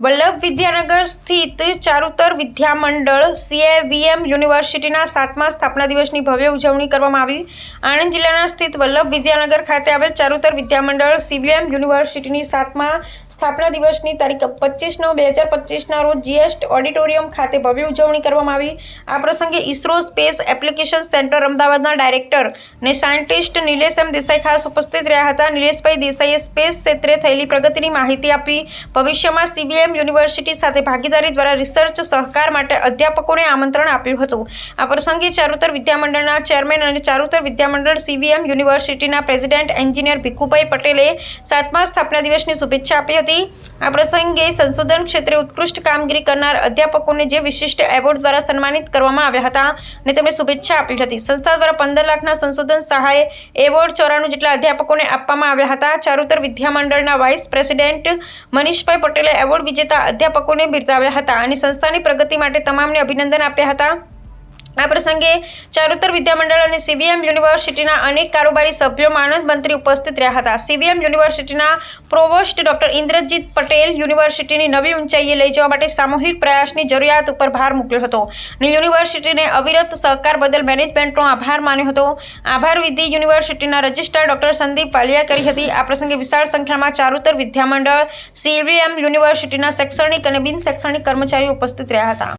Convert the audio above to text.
વલ્લભ વિદ્યાનગર સ્થિત ચારુતર વિદ્યામંડળ સીએવીએમ યુનિવર્સિટીના સાતમા સ્થાપના દિવસની ભવ્ય ઉજવણી કરવામાં આવી. આણંદ જિલ્લાના સ્થિત વલ્લભ વિદ્યાનગર ખાતે આવેલ ચારુતર વિદ્યામંડળ સીવીએમ યુનિવર્સિટીની સાતમા સ્થાપના દિવસની તારીખ પચીસ નવ બે હજાર પચીસના રોજ જીએસ્ટ ઓડિટોરિયમ ખાતે ભવ્ય ઉજવણી કરવામાં આવી. આ પ્રસંગે ઇસરો સ્પેસ એપ્લિકેશન સેન્ટર અમદાવાદના ડાયરેક્ટર અને સાયન્ટિસ્ટ નિલેશ એમ દેસાઈ ખાસ ઉપસ્થિત રહ્યા હતા. નિલેશભાઈ દેસાઈએ સ્પેસ ક્ષેત્રે થયેલી પ્રગતિની માહિતી આપી. ભવિષ્યમાં સીબીએમ યુનિવર્સિટી સાથે ભાગીદારી દ્વારા રિસર્ચ સહકાર માટે અધ્યાપકોને આમંત્રણ આપ્યું હતું. આ પ્રસંગે ચારુતર વિદ્યામંડળના ચેરમેન અને ચારુતર વિદ્યામંડળ સીબીએમ યુનિવર્સિટીના પ્રેસિડેન્ટ એન્જિનિયર ભીખુભાઈ પટેલે સાતમા સ્થાપના દિવસની શુભેચ્છા આપી હતી. આ પ્રસંગે સંશોધન ક્ષેત્રે ઉત્કૃષ્ટ કામગીરી કરનાર અધ્યાપકોને જે વિશિષ્ટ એવોર્ડ દ્વારા સન્માનિત કરવામાં આવ્યા હતા અને તેમણે શુભેચ્છા આપી હતી. સંસ્થા દ્વારા પંદર લાખના સંશોધન સહાય એવોર્ડ ચોરાણું જેટલા અધ્યાપકોને આપવામાં આવ્યા હતા. ચારુતર વિદ્યામંડળના વાઇસ પ્રેસિડેન્ટ મનીષભાઈ પટેલે એવોર્ડ વિજેતા અધ્યાપકોને બિરદાવ્યા હતા અને સંસ્થાની પ્રગતિ માટે તમામને અભિનંદન આપ્યા હતા. આ પ્રસંગે ચારુતર વિદ્યામંડળ અને સીવીએમ યુનિવર્સિટીના અનેક કારોબારી સભ્યો માનદ મંત્રી ઉપસ્થિત રહ્યા હતા. સીવીએમ યુનિવર્સિટીના પ્રોવોસ્ટ ડોક્ટર ઇન્દ્રજીત પટેલ યુનિવર્સિટીની નવી ઊંચાઈએ લઈ જવા માટે સામૂહિક પ્રયાસની જરૂરિયાત ઉપર ભાર મૂક્યો હતો અને યુનિવર્સિટીને અવિરત સહકાર બદલ મેનેજમેન્ટનો આભાર માન્યો હતો. આભાર વિધિ યુનિવર્સિટીના રજિસ્ટ્રાર ડોક્ટર સંદીપ વાલિયા કરી હતી. આ પ્રસંગે વિશાળ સંખ્યામાં ચારુતર વિદ્યામંડળ, સીવીએમ યુનિવર્સિટીના શૈક્ષણિક અને બિન શૈક્ષણિક કર્મચારીઓ ઉપસ્થિત રહ્યા હતા.